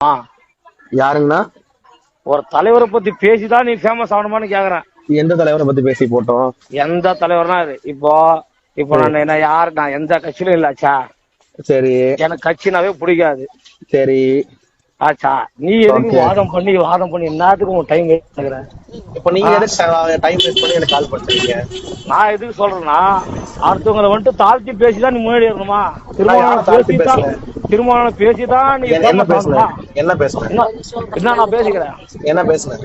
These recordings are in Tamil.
ஆ. யாருங்கண்ணா? ஒரு தலைவரை பத்தி பேசிதான் நீ ஃபேமஸ் ஆகணுமான்னு கேக்குறேன். எந்த தலைவரை பத்தி பேசி போட்டோம்? எந்த தலைவர்னா இது இப்போ இப்போ நான் என்ன யாரு நான் எந்த கட்சியிலும் இல்ல ஆச்சா சரி. எனக்கு கட்சினாவே பிடிக்காது. சரி. ஆச்சா நீ எதுக்கு. வாதம் பண்ணி வாதம் பண்ணி என்னத்துக்கு உன் டைம் கேட்குற இப்ப நீங்க எதுக்கு டைம் வேஸ்ட் பண்ணி எனக்கு கால் பண்றீங்க? நான் எதுக்கு சொல்றேன்னா அடுத்தவங்களை வந்துட்டு தாழ்த்தி பேசிதான் நீ முன்னாடி இருக்கணுமா திருமணம் பேசுறேன்? திருமணம் பேசிதான் நீ என்ன-? பேசுனேன் என்ன பேசுனேன் என்ன நான் பேசிக்கிறேன்? என்ன பேசுனேன்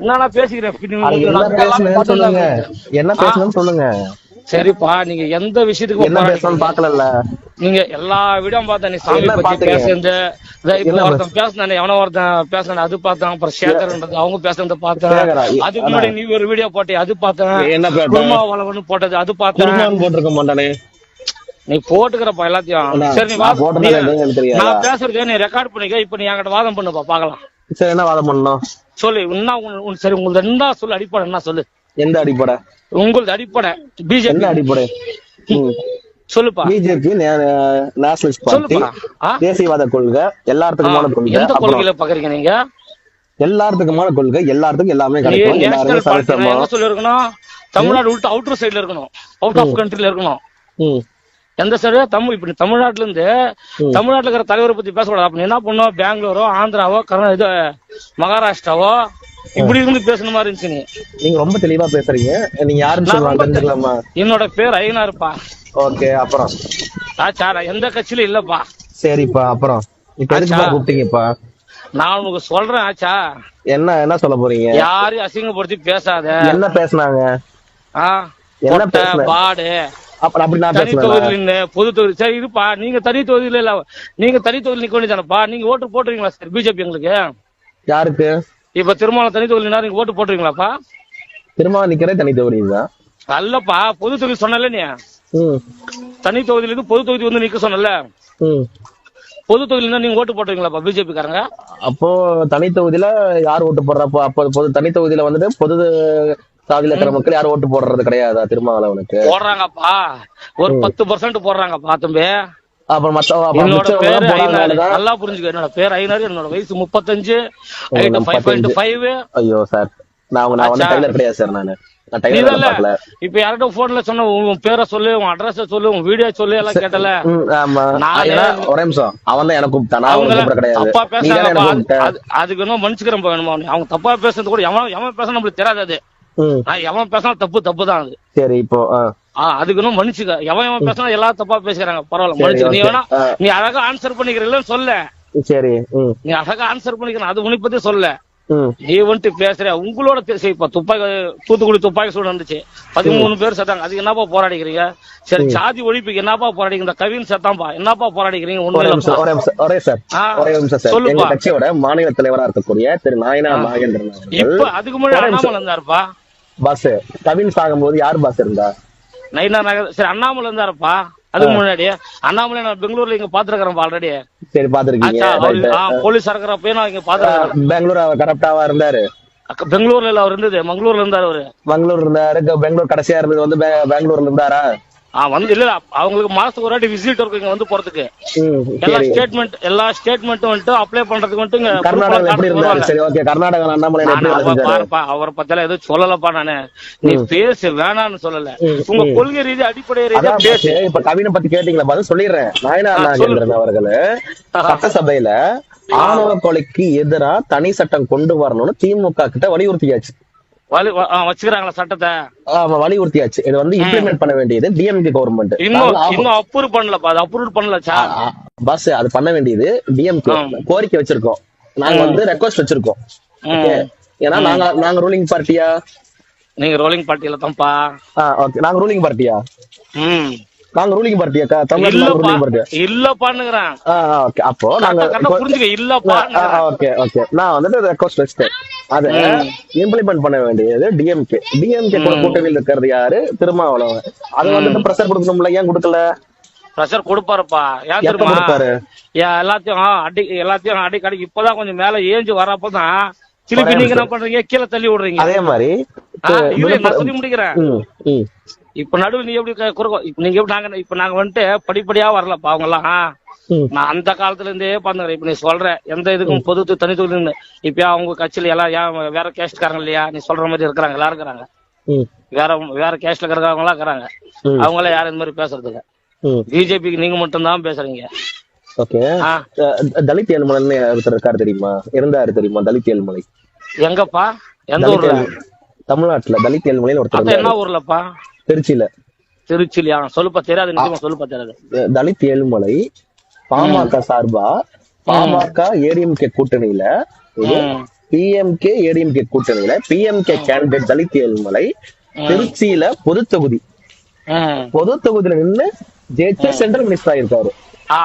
என்ன நான் பேசிக்கிறேன்? என்ன நான் பேசுனேன்னு சொல்லுங்க. என்ன ஆ. பேசணும்னு சொல்லுங்க. சரிப்பா நீங்க எந்த விஷயத்துக்கு என்ன பேசணும்னு பாக்கல நீங்க எல்லா வீடியோ பார்த்தேன் நீ சாமி பத்தி? பேசுறது ஒருத்தன் எவனோ ஒருத்தன் பேசினானே அது பார்த்தேன் அப்புறம் சேகர்ன்றது அவங்க பேசுறத பார்த்தேன்? அதுக்கு முன்னாடி நீ ஒரு வீடியோ போட்டி அது பார்த்தேன்? குருமா வளவன்னு போட்டது அது பார்த்தேன் போட்டிருக்க மாட்டானே. நீ போட்டுக்கிறப்ப எல்லாத்தையும். சரி நீ நான் பேசுறதே நீ ரெக்கார்ட் பண்ணிக்க இப்ப நீ என்கிட்ட வாதம் பண்ணுப்பா பாக்கலாம் சரி என்ன வாதம் பண்ணணும்? சொல்லு உன் சரி உங்களுக்கு என்ன சொல்லு அடிப்படை என்ன சொல்லு. எந்த அடிப்படை? உங்களுக்கு அடிப்படை பிஜேபி. அடிப்படை? சொல்லுப்பா. BJP nationalist party? தேசியவாத கொள்கை எல்லாத்துக்குமான கொள்கை. எந்த கொள்கையில பாக்குறீங்க நீங்க? எல்லாத்துக்குமான கொள்கை எல்லாத்துக்கும் எல்லாமே கிடைக்கும். எல்லாருமே பார்ட்டி சரிசமம் எங்க சொல்லி இருக்கணும் தமிழ்நாடு விட்டு அவுட்டர் சைடுல இருக்கணும். அவுட் ஆஃப் கண்ட்ரில இருக்கணும். எந்த சைடு தமிழ் இப்ப நீ தமிழ்நாட்டுல இருந்து தமிழ்நாட்டுல இருக்கிற தலைவரை பத்தி பேசக்கூடாது. அப்ப என்ன பண்ணும் பெங்களூரோ ஆந்திராவோ கர்நா இது மகாராஷ்டிராவோ இப்படி இருந்து பேசுன மாதிரி இருந்துச்சு நீ. நீங்க ரொம்ப தெளிவா பேசுறீங்க. நீங்க யாருன்னு சொல்லலாம் தெரிஞ்சுக்கலாமா என்னோட பேர் ஐயனாருப்பா ஓகே அப்புறம்? ஆச்சா நான் எந்த கட்சியிலும் இல்லப்பா. சரிப்பா அப்புறம்? இப்ப எதுக்குப்பா. கூப்பிட்டீங்கப்பா? நான் உனக்கு சொல்றேன் ஆச்சா என்ன என்ன சொல்ல போறீங்க? யாரையும் அசிங்கப்படுத்தி பேசாத. என்ன பேசுனாங்க? என்ன? பாடு அப்படி நான் தனி தொகுதியில் பொது தொகுதி சரி இருப்பா. நீங்க தனி தொகுதியில இல்ல நீங்க தனி தொகுதியில் நிக்க வேண்டியதானப்பா நீங்க ஓட்டு போட்டுருவீங்களா சார் பிஜேபி எங்களுக்கு? யாருக்கு? இப்ப திருமாவளம் தனி தொகுதியில் நீங்க ஓட்டு போட்டுருவீங்களாப்பா? திரும்ப நிக்கிறே தனி தொகுதி அல்லப்பா பொது தொகுதி சொன்னல நீ? தனி தொகுதியில இருந்து பொது தொகுதி வந்து நிக்க சொன்னல பொது தொகுதியில நீங்க ஓட்டு போட்டுருவீங்களாப்பா பிஜேபி காரங்க அப்போ தனி தொகுதியில யார் ஓட்டு போடுறப்போ அப்போ பொது தனி தொகுதியில வந்துட்டு பொது சாதியில இருக்கிற மக்கள் யாரும் ஓட்டு போடுறது கிடையாதா திருமாவளவனுக்கு? போடுறாங்கப்பா. ஒரு பத்து பர்சன்ட் போடுறாங்கப்பா தம்பி. அப்புறம் மத்த நல்லா புரிஞ்சுக்க என்னோட பேர் ஐநாறு என்னோட வயசு முப்பத்தஞ்சு. ஐயோ சார். நான் நான் வந்து ஆச்சா. டைலர் கிடையாது சார் நானு? இப்ப யார்கிட்ட போன்ல சொன்ன உன் பேரை சொல்லு உன் அட்ரஸ் சொல்லு உன் வீடியோ சொல்லு எல்லாம் கேட்டல. ஒரே நிமிஷம். அவன் தான் எனக்கு கூப்பிட்டான். தப்பா அது- அதுக்கு இன்னும் மன்னிச்சுக்கிறேன் வேணுமா. அவங்க தப்பா பேசுறது கூட எவன் எவன் பேச நம்மளுக்கு தெரியாது அது. நான் எவன் பேசினா தப்பு தப்பு தான் அது. சரி இப்போ ஆ, ஆ, அதுக்கு இன்னும் மன்னிச்சுக்க. எவன் எவன் பேசினா எல்லாரும் தப்பா பேசுறாங்க பரவாயில்ல சரி, மன்னிச்சுக்க. நீ. வேணா. நீ அழகா ஆன்சர் பண்ணிக்கிறீங்களன்னு சொல்ல. சரி நீ அழகா ஆன்சர் பண்ணிக்கிறேன் அது உன்னை பத்தி சொல்ல. நீ வந்துட்டு பேசுற உங்களோட பேச இப்ப துப்பாக்கி தூத்துக்குடி துப்பாக்கி சூடு வந்துச்சு பதிமூணு பேர் செத்தாங்க. அதுக்கு என்னப்பா போராடிக்கிறீங்க? சரி சாதி ஒழிப்புக்கு என்னப்பா இந்த கவின் செத்தாம்பா என்னப்பா போராடிக்கிறீங்க? ஒரே சார் சொல்லுப்பா. கட்சியோட மாநில தலைவரா இருக்கக்கூடிய திரு நாயனா நாகேந்திரன் இப்ப அதுக்கு முன்னாடி. அண்ணாமலை இருந்தாருப்பா. பாஸ் கவின் சாகும்போது யார் பாஸ் இருந்தா? நைனா நகர் சரி அண்ணாமலை இருந்தாருப்பா. அதுக்கு முன்னாடி அண்ணாமலை நான் பெங்களூர்ல இங்க பாத்துருக்கிறேன் ஆல்ரெடி சரி பாத்துருக்கீங்க போலீஸ் இருக்கிறப்பயே நான் இங்க பாத்துருக்கேன் பெங்களூர் அவர் கரெக்டாவா இருந்தாரு. பெங்களூர்ல இல்ல அவர் இருந்தது. மங்களூர்ல இருந்தாரு அவரு. பெங்களூர் இருந்தாரு. பெங்களூர் கடைசியா இருந்தது வந்து பெங்களூர்ல இருந்தாரா? ஆ வந்து இல்ல அவங்களுக்கு மாசத்துக்கு ஒரு வாட்டி விசிட் இருக்கு இங்க வந்து போறதுக்கு. எல்லா ஸ்டேட்மெண்ட் எல்லா ஸ்டேட்மெண்ட்டும் வந்துட்டு அப்ளை பண்றதுக்கு வந்துட்டு எப்படி சரி ஓகே கர்நாடகா அண்ணாமலை எப்படி பாருப்பா அவரை பத்தியெல்லாம் எதுவும் சொல்லலப்பா நானு. நீ பேசு வேணாம்னு சொல்லல. உங்க. கொள்கை ரீதி அடிப்படை ரீதியா பேசு. இப்ப கவினை பத்தி கேட்டீங்களா? பதில் சொல்லிடுறேன். நாயனா நாகேந்திரன் அவர்களு. சட்டசபையில ஆணவ கொலைக்கு எதிரா தனி சட்டம் கொண்டு வரணும்னு திமுக கிட்ட வலியுறுத்தியாச்சு. வலி வச்சுக்கிறாங்களா சட்டத்தை? ஆமா வலியுறுத்தியாச்சு. இது வந்து இம்ப்ளிமெண்ட் பண்ண வேண்டியது டிஎம்கே கவர்மெண்ட் இன்னும் இன்னும் அப்ரூவ் பண்ணலப்பா அது அப்ரூவ் பண்ணல சா பஸ் அது பண்ண வேண்டியது டிஎம்கே. கோரிக்கை வச்சிருக்கோம். நாங்க வந்து ரெக்வஸ்ட் வச்சிருக்கோம். ஏன்னா நாங்க நாங்க ரூலிங் பார்ட்டியா நீங்க ரோலிங் பார்ட்டியில தான்ப்பா. ஓகே நாங்க ரூலிங் பார்ட்டியா ம். நாங்க ரூலிங் பார்ட்டியா தமிழ்நாடு ரூலிங் பார்ட்டியா இல்லப்பான்னுங்கிறேன். ஓகே அப்போ நாங்க புரிஞ்சுக்க. இல்லப்பா. ஓகே ஓகே நான் வந்துட்டு ரெக்வஸ்ட் வச்சிட்டேன். அத இம்ப்ளிமெண்ட் பண்ண வேண்டியது டிஎம்கே டிஎம்கே கூட கூட்டணியில் இருக்கிறது யாரு? திருமாவளவன். அது வந்துட்டு ப்ரெஷர் கொடுக்கணும்ல? ஏன் கொடுக்கல? ப்ரெஷர் கொடுப்பாருப்பா. ஏன் தெரியுமா? எல்லாத்தையும் அடி எல்லாத்தையும் அடி கடி இப்பதான் கொஞ்சம் மேல ஏஞ்சு வரப்பதான் திருப்பி நீங்க என்ன பண்றீங்க? கீழே தள்ளி விடுறீங்க. அதே மாதிரி முடிக்கிறேன். இப்ப நடுவு நீ எப்படி குறுக்க இப்ப நீங்க எப்படி நாங்க இப்ப நாங்க வந்துட்டு படிப்படியா வரலப்பா அவங்க எல்லாம். நான் அந்த காலத்துல இருந்தே பாத்துக்கிறேன் இப்ப நீ சொல்ற எந்த இதுக்கும் பொது தனி தொழில் இப்ப அவங்க கட்சியில எல்லாம் ஏன் வேற கேஸ்ட்காரங்க இல்லையா? நீ சொல்ற மாதிரி இருக்கிறாங்க எல்லாரும் இருக்கிறாங்க. வேற வேற கேஸ்ட்ல இருக்கிறவங்க எல்லாம் இருக்கிறாங்க. அவங்க எல்லாம் யாரும் இந்த மாதிரி பேசுறதுக்கு ம். பிஜேபிக்கு நீங்க மட்டும் தான் பேசுறீங்க. ஓகே. தலித் ஏழுமலைன்னு ஒருத்தர் இருக்காரு தெரியுமா? இருந்தாரு தெரியுமா தலித் ஏழுமலை? எங்கப்பா? எந்த ஊர்ல? தமிழ்நாட்டுல தலித் ஏழுமலைன்னு ஒருத்தர் என்ன ஊர்லப்பா? திருச்சியில. திருச்சிலியா சொல்லுப்பா தெரியாது நிச்சயமா சொல்லுப்பா தெரியாது. தலித் ஏழுமலை பாமக சார்பா பாமக ஏடிஎம்கே கூட்டணியில பிஎம்கே ஏடிஎம்கே கூட்டணியில பிஎம்கே கேண்டிடேட் தலித் ஏழுமலை திருச்சியில பொது தொகுதி. பொது தொகுதியில நின்னு ஜெயிச்சு சென்ட்ரல் மினிஸ்டர் ஆயிருக்காரு.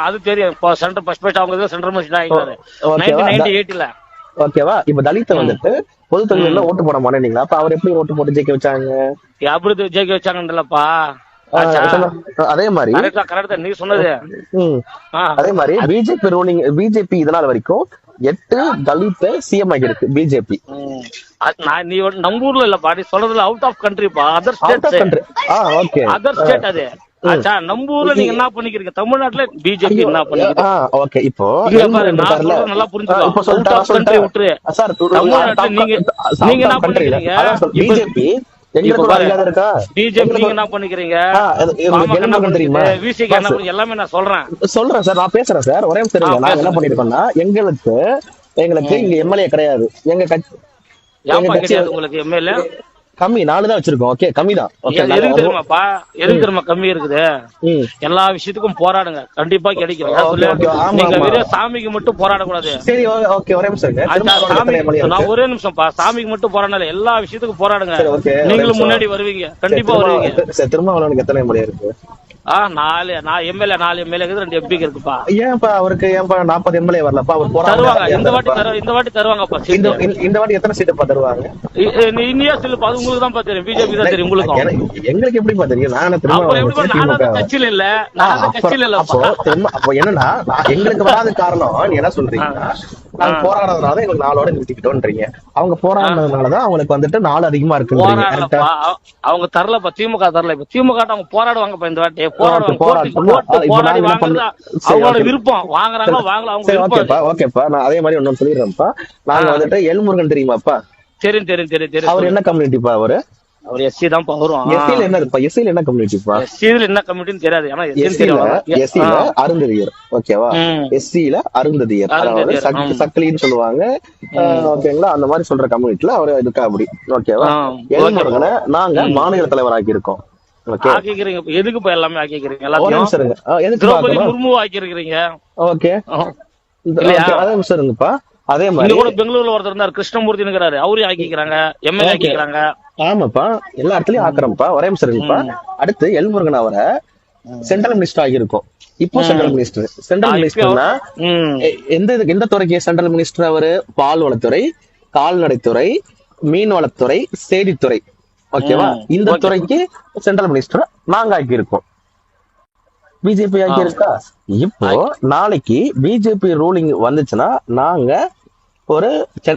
அது தெரியும். இப்போ சென்டர் ஃபர்ஸ்ட் அவங்க சென்ட்ரல் மினிஸ்டர் ஓகேவா? எயிட்ல ஓகேவா? இப்ப தலித்த வந்துட்டு பொது தொகுதியில ஓட்டு போட மாட்டேங்களா அப்ப அவர் எப்படி ஓட்டு போட்டு ஜெயிக்க வச்சாங்க? அப்படி ஜெயிக்க வச்சாங்கன்றலப்பா. அதே மாதிரி நீ சொன்னது. அதே மாதிரி பிஜேபி ரூலிங் பிஜேபி இதனால வரைக்கும் எட்டு தலித்த சிஎம் ஆகியிருக்கு பிஜேபி நான் நீ நம்ம ஊர்ல இல்லப்பா நீ சொல்றதுல அவுட் ஆஃப் கண்ட்ரிப்பா அதர் ஸ்டேட் கண்ட்ரி ஆ ஓகே அதர் ஸ்டேட் அது. நம்ம ஊர்ல நீங்க என்ன பண்ணிக்கிறீங்க? தமிழ்நாட்டுல பிஜேபி என்ன பண்ணிக்கிறீங்க? ஓகே இப்போ பாரு, நான்? சொல்றது நல்லா புரிஞ்சுக்கோ. இப்போ சொல்லிட்டா country விட்டுரு. சார் தமிழ்நாட்டுல நீங்க- நீங்க என்ன? இப்ப- பிஜேபி நான் சொல்றேன். சொல்றேன் சார் நான் பேசுறேன் சார். ஒரே நாங்க என்ன பேசுங்க. பண்ணிருக்கோம்னா எங்களுக்கு எங்களுக்கு இங்க எம்எல்ஏ கிடையாது. எங்க கட்சி உங்களுக்கு எம்எல்ஏ கம்மி நாலு தான் வச்சிருக்கோம். ஓகே கம்மி தான் ஓகே எதுக்கு தெரியுமாப்பா எதுக்கு தெரியுமா கம்மி இருக்குது? எல்லா விஷயத்துக்கும் போராடுங்க. கண்டிப்பா கிடைக்கும். நீங்க. வெறும் சாமிக்கு மட்டும் போராடக்கூடாது. சரி ஓகே ஒரே நிமிஷம் நான்? ஒரே நிமிஷம்ப்பா சாமிக்கு மட்டும் போராடல எல்லா விஷயத்துக்கும் போராடுங்க. நீங்களும். முன்னாடி வருவீங்க. கண்டிப்பா வருவீங்க. திருமாவளவனுக்கு எத்தனை எம்எல்ஏ இருக்கு ஆ நாலு நான் எம்எல்ஏ நாலு எம்எல்ஏ இருக்குது ரெண்டு எம்பிக்கு இருக்குப்பா. ஏன்ப்பா அவருக்கு ஏன்ப்பா நாற்பது எம்எல்ஏ வரலப்பா? அவர் தருவாங்க. இந்த வாட்டி போறாங்க தரு இந்த வாட்டி தருவாங்கப்பா இந்த இந்த- இந்த வாட்டி எத்தனை சீட்டுப்பா தருவாங்க இந்தியா சொல்லுப்பா. அது உங்களுக்கு தான் தெரியும். பிஜேபி தான் தெரியும் உங்களுக்கும். எனக்கு- எங்களுக்கு எப்படிப்பா தெரியும்? நானே எப்படி திமுக கட்சியில இல்ல. நான் கட்சியில திரும்ப அப்போ என்னன்னா எங்களுக்கு வராத காரணம் நீ என்ன சொல்றீங்கன்னா நாங்க போராடுறதுனால எங்களுக்கு நாளோட நிறுத்திக்கிட்டோன்றீங்க அவங்க போராடுறதுனாலதான் அவங்களுக்கு வந்துட்டு நாள் அதிகமா அவ- அவங்க தரலப்பா திமுக தரல. இப்ப திமுக அவங்க போராடுவாங்கப்பா இந்த வாட்டி. போராடுவாங்க. இப்ப அவங்களோட. விருப்பம். வாங்குறாங்க வாங்கல அவங்க ஓகேப்பா ஓகேப்பா. நான் அதே மாதிரி ஒண்ணு சொல்லிடுறேன்ப்பா. நாங்க. வந்துட்டு எல்முருகன் தெரியுமாப்பா? தெரியும் தெரியும் தெரியும் தெரியும். அவர் என்ன கம்யூனிட்டிப்பா அவரு? அவர் எஸ்சி தான் வரும் எஸ்சில என்ன இருப்பா எஸ்சில என்ன கம்யூனிட்டிப்பா எஸ்சியில் என்ன கமிட்டின்னு தெரியாது. எஸ்சி எஸ்சில எஸ்சில அருந்ததியர். ஓகேவா. எஸ்சில அருந்ததியர். அதாவது அருந்ததியர், சக்- ஆம். சக்கிலின்னு சொல்லுவாங்க. ஓகேங்களா அந்த மாதிரி சொல்ற கம்யூனிட்டில அவர் இருக்கா அப்படி. ஓகேவா எல்முருகனை நாங்க மாநில தலைவராக்கி இருக்கோம். எதுக்கு இப்ப எல்லாமே ஆக்கிக்கிறீங்க? எல்லாத்தையும் திரௌபதி? முர்மு ஆக்கிருக்கிறீங்க ஓகே இல்லையா? ஓகே, அதே இருங்கப்பா. மாதிரி கூட பெங்களூர்ல ஒருத்தர் இருந்தார். கிருஷ்ணமூர்த்தின்னு இருக்கிறாரு அவரையும் ஆக்கிக்கிறாங்க. எம்எல்ஏ ஆக்கிக்கிறாங்க. ஆமாப்பா. எல்லா இடத்துலயும் ஆக்குறோம்ப்பா ஒரே நிமிஷம் இருங்கப்பா. அடுத்து எல்முருகன் அவரை சென்ட்ரல் மினிஸ்டர் ஆகியிருக்கும். இப்போ சென்ட்ரல் மினிஸ்டர் சென்ட்ரல் மினிஸ்டர்னா எந்த எந்த துறைக்கு சென்ட்ரல் மினிஸ்டர் அவரு? பால்வளத்துறை கால்நடைத்துறை மீன்வளத்துறை செய்தித்துறை. ஓகேவா? இந்த. துறைக்கு சென்ட்ரல் மினிஸ்டர் நாங்க ஆக்கி இருக்கோம் பிஜேபி ஆக்கி. இருக்கா இப்போ நாளைக்கு பிஜேபி ரூலிங் வந்துச்சுன்னா நாங்க ஒரு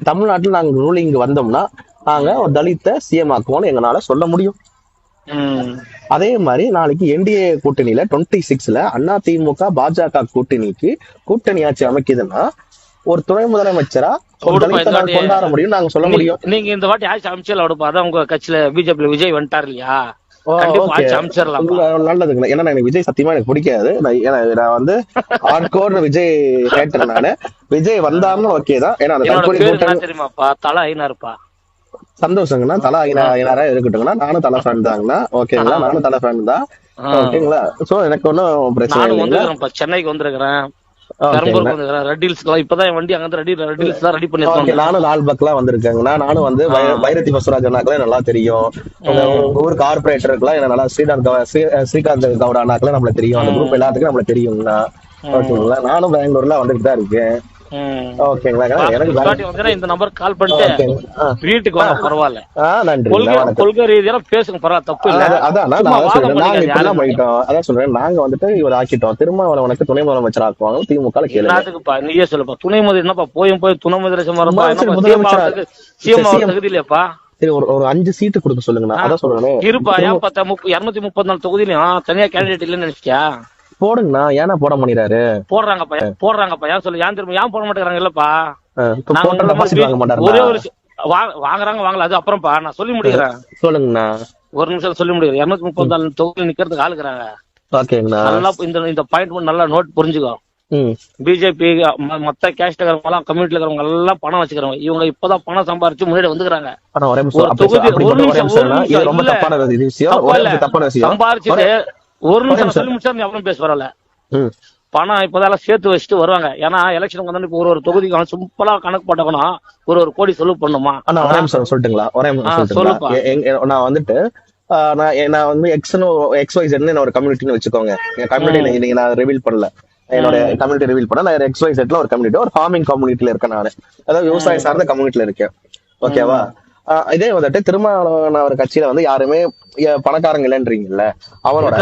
தமிழ்நாட்டுல நாங்க ரூலிங் வந்தோம்னா நாங்க ஒரு தலித்த சிஎம் ஆக்குவோம்னு எங்களால சொல்ல முடியும். அதே மாதிரி நாளைக்கு என்டிஏ கூட்டணியில டுவெண்ட்டி சிக்ஸ்ல அண்ணா திமுக பாஜக கூட்டணிக்கு கூட்டணி ஆட்சி அமைக்குதுன்னா ஒரு துணை முதலமைச்சரா கொண்டாட முடியும் நாங்க சொல்ல முடியும். நீங்க இந்த வாட்டி ஆட்சி விடுப்பா அதான் உங்க கட்சியில பிஜேபில விஜய் வந்துட்டார் இல்லையா? நல்லதுங்க ஏன்னா எனக்கு விஜய் சத்தியமா எனக்கு பிடிக்காது. நான் வந்து ஹார்ட்கோர் விஜய் நானு. விஜய் வந்தாருன்னு ஓகே தான். ஏன்னா தெரியுமாப்பா? தலை ஐநாருப்பா சந்தோஷங்கண்ணா தலா ஐநா ஐநாரா இருக்கட்டுங்கண்ணா நானும் தலை ஃபேன் தாங்கண்ணா ஓகேங்களா நானும் தலை ஃபேன் தான். ஓகேங்களா சோ எனக்கு ஒன்றும் பிரச்சனை வந்துருக்கிறேன் சென்னைக்கு வந்திருக்கிறேன். நானும் லால் பக்லாம் வந்திருக்கேங்கண்ணா நானும் வந்து வைரத்தி பசுராஜ் அண்ணாக்கெல்லாம் நல்லா தெரியும். உங்க ஊர் கார்பரேட்டருக்குலாம் எனக்கு நல்லா ஸ்ரீகாந்த் கவ- ஸ்ரீ- ஸ்ரீகாந்த் கவுடா அண்ணாக்கெல்லாம் நம்மள தெரியும். அந்த குரூப் எல்லாத்துக்கும் நம்மள தெரியுங்கண்ணா ஓகேங்களா நானும் பெங்களூர்ல வந்துட்டு தான் இருக்கேன். ஓகேங்களா எனக்கு இந்த நம்பர் கால் பண்ணிட்டு. வீட்டுக்கு வாங்க பரவாயில்ல. நன்றி. கொள்கை கொள்கை ரீதியெல்லாம் பேசுங்க பரவாயில்ல தப்பு இல்ல. அதான் அதான் நான் சொல்றேன். நாங்க பண்ணிக்காதீங்க இப்பெல்லாம் யாரும். பண்ணிட்டோம் அதான் சொல்றேன். நாங்க வந்துட்டு இவர் ஆக்கிட்டோம். திருமாவளவனுக்கு துணை முதலமைச்சர் ஆக்குவாங்க. திமுக என்னத்துக்குப்பா நீயே சொல்லுப்பா. துணை முதல் என்னப்பா போயும் போய் துணை முதலமைச்சர் சிஎம் தகுதி இல்லையாப்பா சரி ஒரு ஒரு அஞ்சு சீட்டு கொடுக்க சொல்லுங்கண்ணா. அதான் சொல்றேன். இருப்பா ஏன் இருநூத்தி முப்பத்தி நாலு தொகுதியிலும் தனியா கேண்டிடேட் இல்லைன்னு நினைச்சியா போடுங்கண்ணா. ஏன்னா போட மாட்டேறாரு போடுறாங்கப்பா ஏன் போடுறாங்கப்பா ஏன் சொல்லு ஏன் திரும்ப ஏன் போட மாட்டேங்கிறாங்க? இல்லப்பா. ஒரே ஒரு வாங்குறாங்க வாங்கல அது அப்புறம்ப்பா. நான் சொல்லி முடிக்கிறேன். சொல்லுங்கண்ணா. ஒரு நிமிஷம் சொல்லி முடிக்கிறேன். இருநூத்தி முப்பத்தி நாலு தொகுதியில் நிக்கிறதுக்கு ஆளுக்குறாங்க. ஓகேங்கண்ணா. நல்லா இந்த இந்த பாயிண்ட் நல்லா நோட் புரிஞ்சுக்கோ. பிஜேபி மத்த கேஸ்ட் இருக்கிறவங்க எல்லாம் கம்யூனிட்டில இருக்கிறவங்க எல்லாம் பணம் வச்சுக்கிறவங்க. இவங்க இப்பதான் பணம் சம்பாரிச்சு முன்னாடி வந்துக்கிறாங்க. சம்பாரிச்சுட்டு ஒரு நிமிஷம். சொல்லி முடிச்சா அப்புறம் பேச வரல பணம் இப்பதான் சேர்த்து வச்சுட்டு வருவாங்க. ஏன்னா எலெக்ஷனுக்கு வந்து இப்போ ஒரு ஒரு தொகுதிக்கு சிம்பிளா கணக்கு போட்டக்கணும் ஒரு ஒரு கோடி செலவு பண்ணுமா? சொல்லட்டுங்களா? ஒரே நான் வந்துட்டு நான் நான் வந்து எக்ஸ்னு எக்ஸ் ஒய் ஜெட்னு ஒரு கம்யூனிட்டின்னு வச்சுக்கோங்க. என் கம்யூனிட்டி நீங்க நான் ரிவீல் பண்ணல. என்னோட கம்யூனிட்டி ரிவீல் பண்ண நான் எக்ஸ் ஒய் செட்ல ஒரு கம்யூனிட்டி ஒரு ஃபார்மிங் கம்யூனிட்டில இருக்கேன் நான். அதாவது விவசாயம் சார்ந்த கம்யூனிட்டில இருக்கேன். ஓகேவா இதே வந்துட்டு திருமாவளவன் அவர் கட்சியில வந்து யாருமே பணக்காரங்க இல்லைன்றீங்கல்ல அவனோட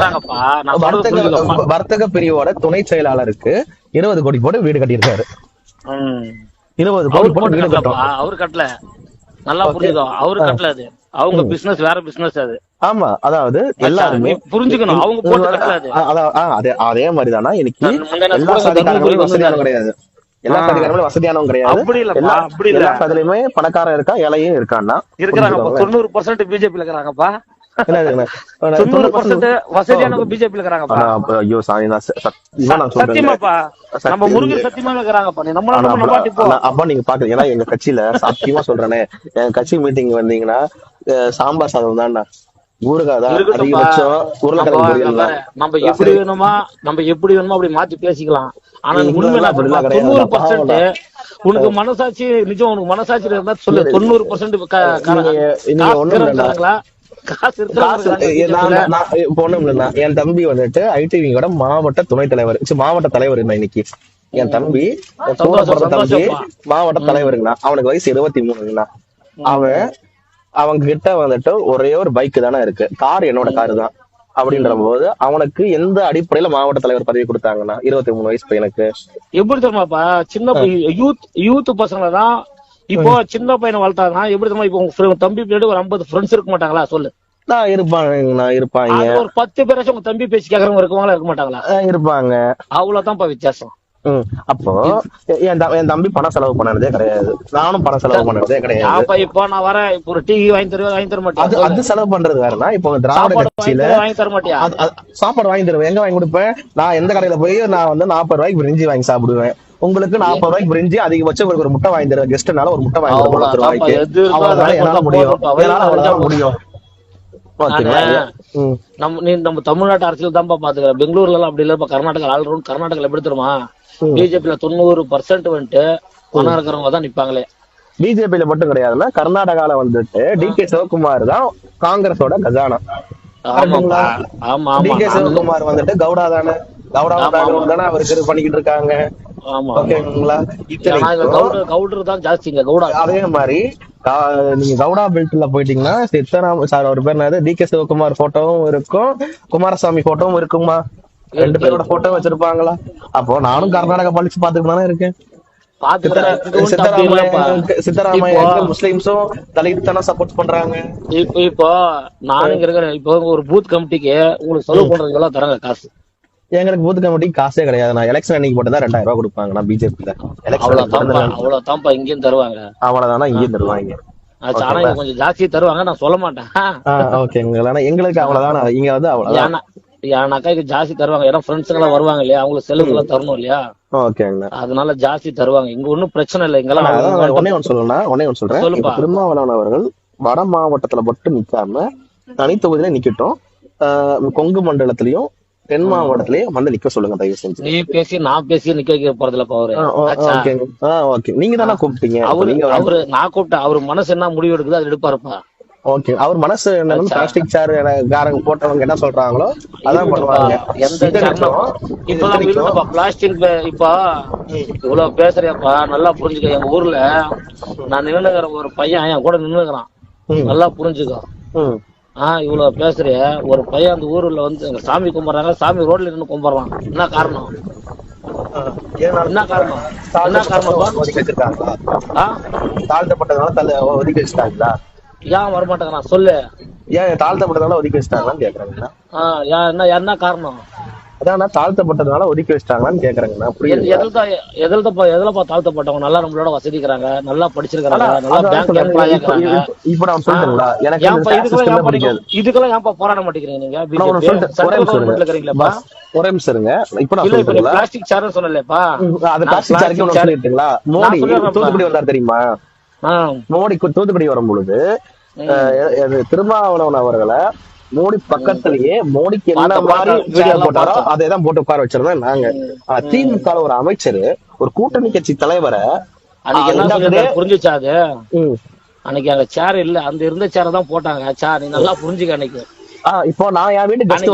வர்த்தக. வர்த்தக பிரிவோட துணை செயலாளருக்கு இருபது கோடி போட்டு வீடு கட்டியிருக்காரு. இருபது கோடி போட்டு வீடு கட்டும் அவரு கட்டல. நல்லா புரிஞ்சுக்கோ அவரு கட்டல அது. அவங்க பிசினஸ் வேற பிசினஸ் அது. ஆமா. அதாவது எல்லாருமே புரிஞ்சுக்கணும். அவங்க போட்டு கட்டல அது. அதே மாதிரிதானா? இன்னைக்கு முந்தின எல்லா சாதிக்காரங்களும் வசதியானவங்க கிடையாது. எல்லா. சாதிக்காரங்களும் வசதியானவங்க கிடையாது. அப்படி எல்லா அப்படி இல்ல. சாதியிலுமே பணக்காரன் இருக்கா? இலையும் இருக்கான்னா? இருக்கிறாங்கப்பா. தொண்ணூறு பர்சன்ட் பிஜேபி இருக்கிறாங்கப்பா. எங்க கட்சியில சத்தியமா சொல்றேனே. எங்க கட்சி மீட்டிங் வந்தீங்கன்னா சாம்பார் சாதம் தான் நம்ம எப்படி வேணுமா நம்ம எப்படி வேணுமோ அப்படி மாத்தி பேசிக்கலாம். ஆனா உண்மை. தொண்ணூறு பர்சன்ட். உனக்கு மனசாட்சி நிஜம் உனக்கு மனசாட்சி இருந்தா சொல்லு. தொண்ணூறு பர்சன்ட் என் தம்பி வந்துட்டு ஐடிவிங்கோட மாவட்ட துணைத் தலைவர். மாவட்ட தலைவர் என்ன இன்னைக்கு? என் தம்பி தம்பி. மாவட்ட தலைவருங்கண்ணா. அவனுக்கு வயசு இருபத்தி மூணுங்கண்ணா. அவன் அவங்க கிட்ட வந்துட்டு ஒரே ஒரு பைக் தானே இருக்கு. கார் என்னோட காரு தான். அப்படின்ற போது அவனுக்கு எந்த அடிப்படையில மாவட்ட தலைவர் பதவி கொடுத்தாங்கன்னா? இருபத்தி மூணு வயசு பையனுக்கு. எப்படி தெரியுமாப்பா சின்ன யூத் யூத் பசங்களை தான் இப்போ சின்ன பையனை வளர்த்தாங்கன்னா எப்படி தெரியுமா இப்போ உங்க தம்பி பின்னாடி ஒரு ஐம்பது ஃப்ரெண்ட்ஸ் இருக்க மாட்டாங்களா? சொல்லு. நான் இருப்பாங்க. இருப்பாங்க ஒரு பத்து பேராச்சும் உங்க தம்பி பேசி கேக்குறவங்க இருக்குவாங்களா இருக்க மாட்டாங்களா? இருப்பாங்க. அவ்வளவுதான்ப்பா வித்தியாசம். அப்போ என் தம்பி பணம் செலவு பண்ணதே கிடையாது. நானும் பணம் செலவு பண்ணதே கிடையாது. இப்போ நான் வரேன். இப்போ ஒரு டீ வாங்கி தருவேன் வாங்கி தர மாட்டேன் அது செலவு பண்றது வேறனா இப்போ திராவிட கட்சியில வாங்கி தர மாட்டியா? சாப்பாடு வாங்கி தருவேன் எங்க வாங்கி கொடுப்பேன்? நான் எந்த கடையில போய் நான் வந்து நாற்பது ரூபாய்க்கு பிரிஞ்சி வாங்கி சாப்பிடுவேன். உங்களுக்கு நாற்பது ரூபாய்க்கு பிரிஞ்சி அதிகபட்சம் உங்களுக்கு ஒரு முட்டை வாங்கி தருவேன். கெஸ்ட்னால ஒரு முட்டை வாங்கி தருவேன் பத்து ரூபாய்க்கு. அதை என்னால முடியும். என்னால நிறைஞ்சா முடியும். நம்ம நம்ம தமிழ்நாட்டு அரசியல் தான்ப்பா பாத்துக்கிறேன். பெங்களூர்ல எல்லாம் அப்படி இல்லப்பா. கர்நாடகா ஆல் ரவுண்ட் கர்நாடகால எப்படி தெரியுமா? ம். பிஜேபில தொண்ணூறு பர்சன்ட் வந்துட்டு பணம் இருக்கிறவங்க தான் நிப்பாங்களே. பிஜேபியில மட்டும் கிடையாதுன்னா கர்நாடகால வந்துட்டு டி கே சிவகுமார் தான் காங்கிரஸோட கஜானா டி கே சிவகுமார் வந்துட்டு கவுடா தானே? கவுடா தானே அவருக்கு இது பண்ணிக்கிட்டு இருக்காங்க. ஆமா ஓகேங்களா? ஆனா இங்க இத்தனைக்கும் கவுடர் கவுடர் தான் ஜாஸ்திங்க கவுடா. அதே மாதிரி நீங்க கவுடா பெல்ட்ல போயிட்டீங்கன்னா சித்தராம் சார் ஒரு பேர் டி கே சிவகுமார் போட்டோவும் இருக்கும். குமாரசாமி போட்டோவும் இருக்குமா ரெண்டு பேரோட போட்டோ வச்சிருப்பாங்களா? அப்போ நானும் கர்நாடகா பாலிசி பாத்துட்டு தானே இருக்கேன். முஸ்லிம்ஸும் தானே சப்போர்ட் பண்றாங்க. இப்போ இப்போ நான் இங்க இருக்கிறேன். இப்போ ஒரு பூத் கமிட்டிக்கு உங்களுக்கு செலவு பண்றதுக்கு எல்லாம் தராங்க காசு? எங்களுக்கு பூத் கமிட்டி காசே கிடையாது. நான் எலெக்ஷன் அன்னைக்கு மட்டும் தான் ரெண்டாயிரம் ரூபாய் கொடுப்பாங்க. நான் பிஜேபியில அவ்வளவுதான்ப்பா. இங்கேயும் தருவாங்க. அவ்வளவுதானா? இங்கேயும் தருவாங்க. கொஞ்சம் ஜாஸ்தி தருவாங்க. நான் சொல்ல மாட்டேன். ஓகேங்களா எங்களுக்கு அவ்வளவுதானா? இங்க வந்து அவ்வளவுதான். ஏன்னாக்கா இங்க ஜாஸ்தி தருவாங்க. ஏன்னா ஃப்ரெண்ட்ஸ் எல்லாம் வருவாங்க இல்லையா? அவங்களுக்கு செலவு எல்லாம் தரணும் இல்லையா? ஓகேங்கண்ணா அதனால ஜாஸ்தி தருவாங்க. இங்க ஒண்ணும் பிரச்சனை இல்லை. இங்கெல்லாம் ஒண்ணே ஒண்ணு சொல்லணும்னா ஒண்ணே ஒண்ணு சொல்றேன். திருமாவளவன் அவர்கள் வட மாவட்டத்துல மட்டும் நிக்காம தனித்தொகுதியில நிக்கட்டும். கொங்கு மண்டலத்திலயும் தென் மாவட்டத்திலயும் வந்து நிக்க சொல்லுங்க தயவு செஞ்சு. நீ பேசி நான் பேசி நிக்க வைக்க போறதுலப்பா அவரு. ஓகே. நீங்க தானே கூப்பிட்டீங்க அவரு அவரு நான் கூப்பிட்டேன். அவரு மனசு என்ன முடிவு எடுக்குதோ அது எடுப்பாருப்பா. ஓகே அவர் மனசு என்னன்னு அச்சா. பிளாஸ்டிக் சேர் காரங்க போட்டவங்க என்ன சொல்றாங்களோ அதான் பண்ணுவாங்க. எந்த சரணம் இப்பதான் இத்தனைக்கும் இல்லப்பா பிளாஸ்டிக் இப்ப இவ்வளவு பேசுறியப்பா நல்லா புரிஞ்சுக்க. எங்க ஊர்ல நான் நின்னுக்கிற ஒரு பையன் என் கூட நின்னுக்கிறான். நல்லா புரிஞ்சுக்கோ. ஆஹ் இவ்வளவு பேசுறிய. ஒரு பையன் அந்த ஊர்ல வந்து எங்க சாமி கும்பிடுறாங்க. சாமி ரோட்ல நின்னு கும்பிடுறான். என்ன காரணம்? என்ன காரணம்? என்ன காரணம்ப்பா? ஒதுக்கி வச்சிருக்காங்களா? தாழ்த்தப்பட்டதுனால ஒதுக்கி வச்சிட்டாங்களா? ஏன் வரமாட்டேங்கிறான்? சொல்லு. ஏன் தாழ்த்தப்பட்டதால ஒதுக்கி வச்சிட்டாங்களான்னு கேக்குறாங்கண்ணா. ஆ, யா- என்ன என்ன காரணம்? அதான் தாழ்த்தப்பட்டதுனால ஒதுக்கி வச்சிட்டாங்களான்னு கேக்குறாங்கண்ணா. புரியுது. எதில் எதில் எதுலப்பா தாழ்த்தப்பட்டவங்க? நல்லா நம்மளோட வசதிக்கிறாங்க நல்லா படிச்சிருக்காங்க நல்லா பேங்க் சொல்றேன். இப்ப- நான் சொல்லட்டுங்களா எனக்கு இதுக்கெல்லாம் பிடிக்காது. படிக்க இதுக்கெல்லாம் ஏன்பா போராட மாட்டேங்கிறீங்க நீங்க சென்ட்ரல் கவர்மெண்ட்ல ஒரே நிமிஷம் இருங்க. இப்ப நான் சொல்லிட்டுங்களா பிளாஸ்டிக் சேர்னு சொன்னலப்பா அது பிளாஸ்டிக் சாருக்கு சொல்லிட்டுங்களா மோடி. தூத்துக்குடி வந்தார் தெரியுமா? மோடி தூத்துக்குடி வரும் பொழுது திருமாவளவன் அவர்களை மோடி பக்கத்திலேயே மோடிக்கு என்ன மாதிரி. வீடியோ போட்டாரோ. அதை தான் போட்டு உட்கார வச்சிருந்தோம் நாங்க. திமுக ஒரு அமைச்சர் ஒரு கூட்டணி கட்சி தலைவரை புரிஞ்சுச்சா அது? அன்னைக்கு அங்க சேர் இல்ல. அந்த இருந்த சேரை தான் போட்டாங்க. சா நீ நல்லா புரிஞ்சுக்க அன்னைக்கு. இப்போ நான் என் வீட்டு கெஸ்ட்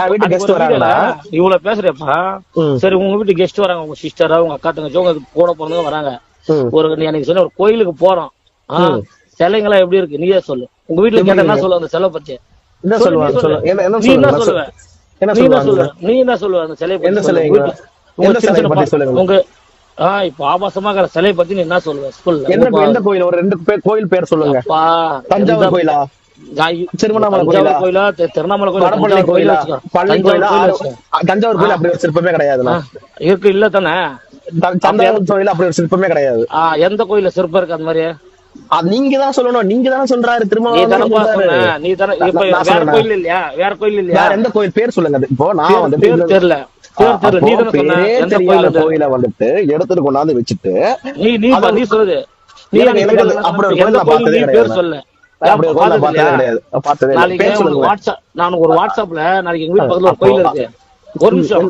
என் வீட்டு கெஸ்ட் வராங்கன்னா இவ்வளவு பேசுறப்பா. சரி உங்க வீட்டு கெஸ்ட் வராங்க. உங்க சிஸ்டரா உங்க அக்கா தங்கச்சி உங்க கூட பிறந்தவங்க வராங்க. ஒரு நீ அன்னைக்கு சொன்ன ஒரு கோயிலுக்கு போறோம். ஆ, ம். சிலைங்கெல்லாம் எப்படி இருக்கு? நீயே சொல்லு. உங்க வீட்டுல கேட்டா என்ன இருக்கு? சொல்லு அந்த சிலை பத்தி? என்ன சொல்லு, சொல்லுவாங்க? நீ. என்ன என்ன நீ என்ன சொல்லுவாங்க? சொல்லுவ? என்ன நீ என்ன சொல்லுவாங்க? சொல்லுவ? நீ என்ன சொல்லுவ அந்த சிலையை பத்தி? உங்க சொல்லுங்க. உங்க ஆ இப்ப ஆபாசமா இருக்கிற சிலையை பத்தி நீ என்ன சொல்லுவ? ஸ்கூல்ல என்ன எந்த கோயில்? ஒரு ரெண்டு கோயில் பேர் சொல்லுங்க. தஞ்சாவூர் கோயிலா? திருவண்ணாமலை கோயிலா? கோயிலா? திருவண்ணாமலை கோயிலா? கோயிலா கோயிலா? தஞ்சாவூர் கோயிலா? கோயிலா கோயில் அப்படி ஒரு சிற்பமே கிடையாதுண்ணா இருக்கு இல்ல தானே? தஞ்சாவூர் கோயில் அப்படி ஒரு சிற்பமே கிடையாது. எந்த கோயில்ல சிற்பம் இருக்கு அந்த மாதிரி நீங்க தான் சொல்லணும். நீங்க தானே சொல்றாரு. சொன்ன. நீ தானே வேற. கோயில் இல்லையா? வேற கோயில் இல்லையா? வேற எந்த கோயில்? பேர் சொல்லுங்க. இப்போ நான் வந்துட்டு பேர் தெரியல. கோயில்? கோயில வந்துட்டு எடுத்துட்டு கொண்டாந்து வச்சுட்டு நீ நீ சொல்லுது நீ அப்படி ஒரு கோயில் நான் கோயில் பார்த்ததே கிடையாது. நாளைக்கு சொல்லுங்க. வாட்ஸ்அப் நான் ஒரு வாட்ஸ்அப்ல நாளைக்கு எங்க வீட்டு பக்கத்துல ஒரு கோயில் இருக்கு. ஒரு நிமிஷம்.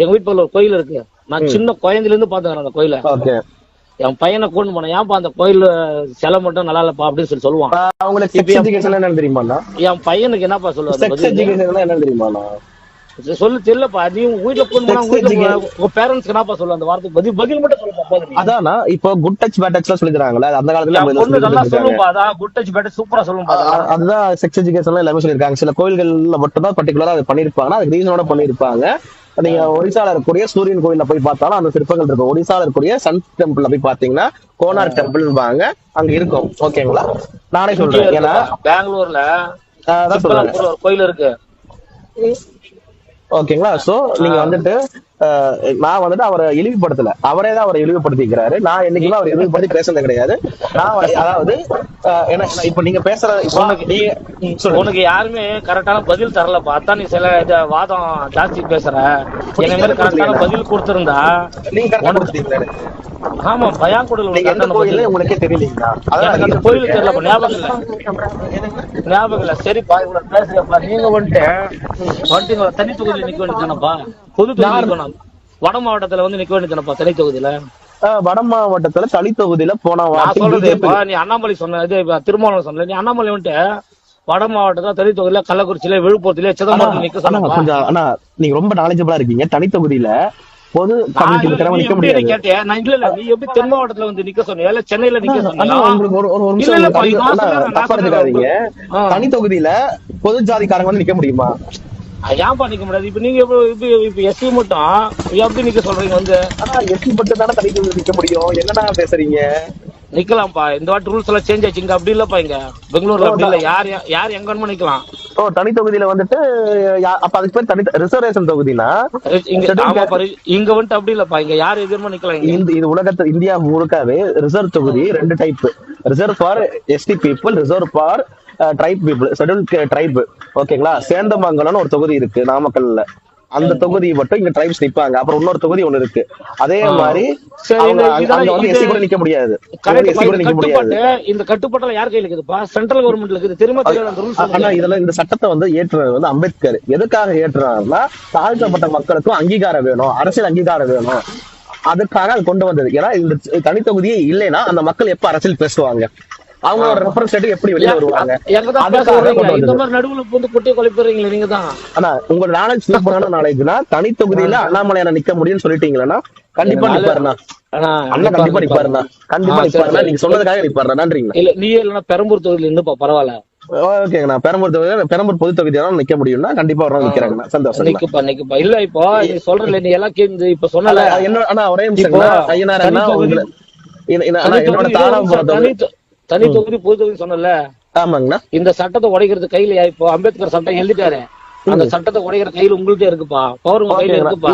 எங்க வீட்டு பக்கத்துல ஒரு கோயில் இருக்கு. நான் சின்ன குழந்தையில இருந்து பாத்துக்கிறேன் அந்த கோயில. என் பையனை கூண்டு போனேன். ஏன்பா அந்த கோயில் சிலை மட்டும் நல்லா இல்லப்பா அப்படின்னு சொல்லி சொல்லுவான். அவங்களுக்கு தெரியுமாண்ணா என் பையனுக்கு என்னப்பா எஜுகேஷன் என்னன்னு தெரியுமாண்ணா சொல்லு தெரியலப்பா. நீ உங்க வீட்டுல கூண்டு போனா உங்க பேரண்ட்ஸ்க்கு என்னப்பா சொல்லுவ அந்த வார்த்தைக்கு பதில் பதில் மட்டும் நீ. அதானா? இப்போ குட் டச் பேட் டச்லாம் சொல்லி தராங்கல்ல அந்த காலத்துல குட் டச் பேட் சூப்பரா சொல்லும்பா. அ- அதுதான் செக்ஸ் எஜுகேஷன்ல எல்லாமே சொல்லியிருக்காங்க. சில கோயில்கள்ல மட்டும் தான் பர்டிகுலரா அது பண்ணிருப்பாங்க அதுக்கு ரீசனோட பண்ணிருப்பாங்க நீங்க ஒடிசால இருக்கக்கூடிய சூரியன் கோயில்ல போய் பார்த்தாலும் அந்த சிற்பங்கள் இருக்கும். ஒடிசால இருக்கக்கூடிய சன் டெம்பிள்ல போய் பாத்தீங்கன்னா கோனார் டெம்பிள்பாங்க அங்க இருக்கும். ஓகேங்களா நானே சொல்றேன். ஏன்னா பெங்களூர்ல. கோயில் இருக்கு. ஓகேங்களா சோ நீங்க வந்துட்டு நான் வந்துட்டு அவரை இழிவுபடுத்தல. அவரே தான் அவரை இழிவுபடுத்திக்கிறாரு. நான் என்னைக்குமே அவர் இழிவுபடுத்தி பேசுனது கிடையாது. நான் அதாவது என்ன இப்ப நீங்க பேசுற சொல்லுங்க. உனக்கு யாருமே கரெக்டான பதில் தரலப்பா. அதான் நீ சில வாதம் ஜாஸ்தி பேசுற. என்ன மாதிரி கரெக்டான பதில் கொடுத்திருந்தா நீங்க? ஆமா நீங்க எந்த கோயில்ல உங்களுக்கே தெரியலீங்களா? அந்த கோயிலுக்கு தெரியலப்பா ஞாபகம் இல்ல. ஞாபகம் இல்ல. சரிப்பா இவ்வளவு பேசுறப்பா நீங்க வந்துட்டு வந்துட்டு தனி தொகுதியில நிக்க வேண்டியதானப்பா பொது தொகுதி நிக்கணும். வட மாவட்டத்துல வந்து நிக்க வேண்டியதானப்பா தனி தொகுதியில வட மாவட்டத்துல தளி தொகுதியில போன நீ அண்ணாமலை சொன்ன இது திருமாவளவன் சொன்ன நீ அண்ணாமலை வந்துட்டு வட மாவட்டத்துல தனி தொகுதியில கள்ளக்குறிச்சியில விழுப்புரத்துல சிதம்பரத்துல நிக்க சொன்னப்பா கொஞ்சம் அண்ணா நீங்க ரொம்ப நாலேஜபிளா இருக்கீங்க தனி தொகுதியில பொது நிக்க எப்படி முடியாது கேட்டியா? நான் இல்ல, இல்ல, நீ எப்படி தென் மாவட்டத்துல வந்து நிக்க சொன்னியா? இல்ல சென்னையில நிக்க சொன்னியா? உங்களுக்கு ஒரு ஒரு நிமிஷம். தனி தொகுதியில பொது ஜாதிக்காரங்க வந்து நிக்க முடியுமா ஏன்பா நிக்க முடியாது? இப்ப நீங்க இப்ப- SC மட்டும் எப்படி நிக்க சொல்றீங்க வந்து? ஆனா எஸ்சி மட்டும் தானே தனி தொகுதியில நிக்க முடியும் என்னடா பேசுறீங்க நிக்கலாம்ப்பா. இந்த வாட்டி rules எல்லாம் change ஆச்சு. இங்க அப்படி இல்லப்பா இங்க. பெங்களூர்ல அப்படி இல்ல. யார் யார் எங்க வேணுமோ நிக்கலாம். ஓ தனி தொகுதியில வந்துட்டு அப்ப அதுக்கு பேர் தனி ரிசர்வேஷன் தொகுதினா இங்க வந்துட்டு அப்படி இல்லப்பா. இங்க யார் எது வேணுமோ நிக்கலாம். இந்த இது உலகத்து இந்தியா முழுக்காவே ரிசர்வ் தொகுதி ரெண்டு type reserve for ST people reserve for tribe people schedule tribe ஓகேங்களா சேந்தமங்கலம்னு ஒரு தொகுதி இருக்கு நாமக்கல்ல. அந்த தொகுதி மட்டும் இங்க ட்ரைப்ஸ் நிப்பாங்க. அப்புறம் இன்னொரு தொகுதி ஒண்ணு இருக்கு. அதே மாதிரி அங்க- இதெல்லாம் வந்து எஸ்சி கூட நிக்க முடியாது. எஸ்சி. கூட நிக்க முடியாது. இந்த கட்டுப்பாட்டுல யார் கையில இருக்குதுப்பா? சென்ட்ரல் கவர்மெண்ட்ல இருக்குது. திரும்ப ஆனா இதுல இந்த சட்டத்தை வந்து ஏற்றுறது வந்து அம்பேத்கர். எதுக்காக ஏற்றுறாருன்னா தாழ்த்தப்பட்ட மக்களுக்கும் அங்கீகாரம் வேணும். அரசியல் அங்கீகாரம் வேணும். அதுக்காக அது கொண்டு வந்தது. ஏன்னா இந்த தனி தொகுதியே இல்லைன்னா அந்த மக்கள் எப்ப அரசியல் பேசுவாங்க? அவங்களோட ரெப்ரஸன்டேட்டிவ் எப்படி வெளியே வருவாங்க? இந்த மாதிரி நடுவுல வந்து குட்டி குழப்பிடுறீங்களே நீங்க தான் ஆனா உங்க நாலேஜ் சூப்பரான நாலேஜ்னா தனி தொகுதியில அண்ணாமலையான நிக்க முடியும்னு சொல்லிட்டீங்களா கண்டிப்பா நிப்பாருண்ணா. ஆனா, அண்ணா கண்டிப்பா நிப்பாருண்ணா கண்டிப்பா நிப்பாருண்ணா. நீங்க சொன்னதுக்காக நிப்பாருண்ணா நன்றிங்கண்ணா. இல்ல நீ இல்லைன்னா பெரம்பூர் தொகுதியில இருந்துப்பா பரவாயில்ல. ஓகேங்கண்ணா. பெரம்பூர் தொகுதி பெரம்பூர் பொது தொகுதியாலும் நிக்க முடியும்னா கண்டிப்பா வரணும் நிக்கிறாங்கண்ணா. சந்தோஷம். நிக்குப்பா நிக்குப்பா. இல்ல இப்போ நீ சொல்றல நீ எல்லாம் கேந்து இப்ப சொன்னல. என்ன அண்ணா ஒரே நிமிஷம் ஐயனார் என்னோட தாராபுரம் தனி தொகுதி பொது தொகுதி சொன்னல ஆமாங்கண்ணா. இந்த சட்டத்தை உடைக்கிறது கையில இப்போ அம்பேத்கர் சட்டம் எழுதிட்டாரு. அந்த சட்டத்தை உடைக்கிற கையில உங்கள்ட்ட இருக்குப்பா. பவர் கையில இருக்குப்பா.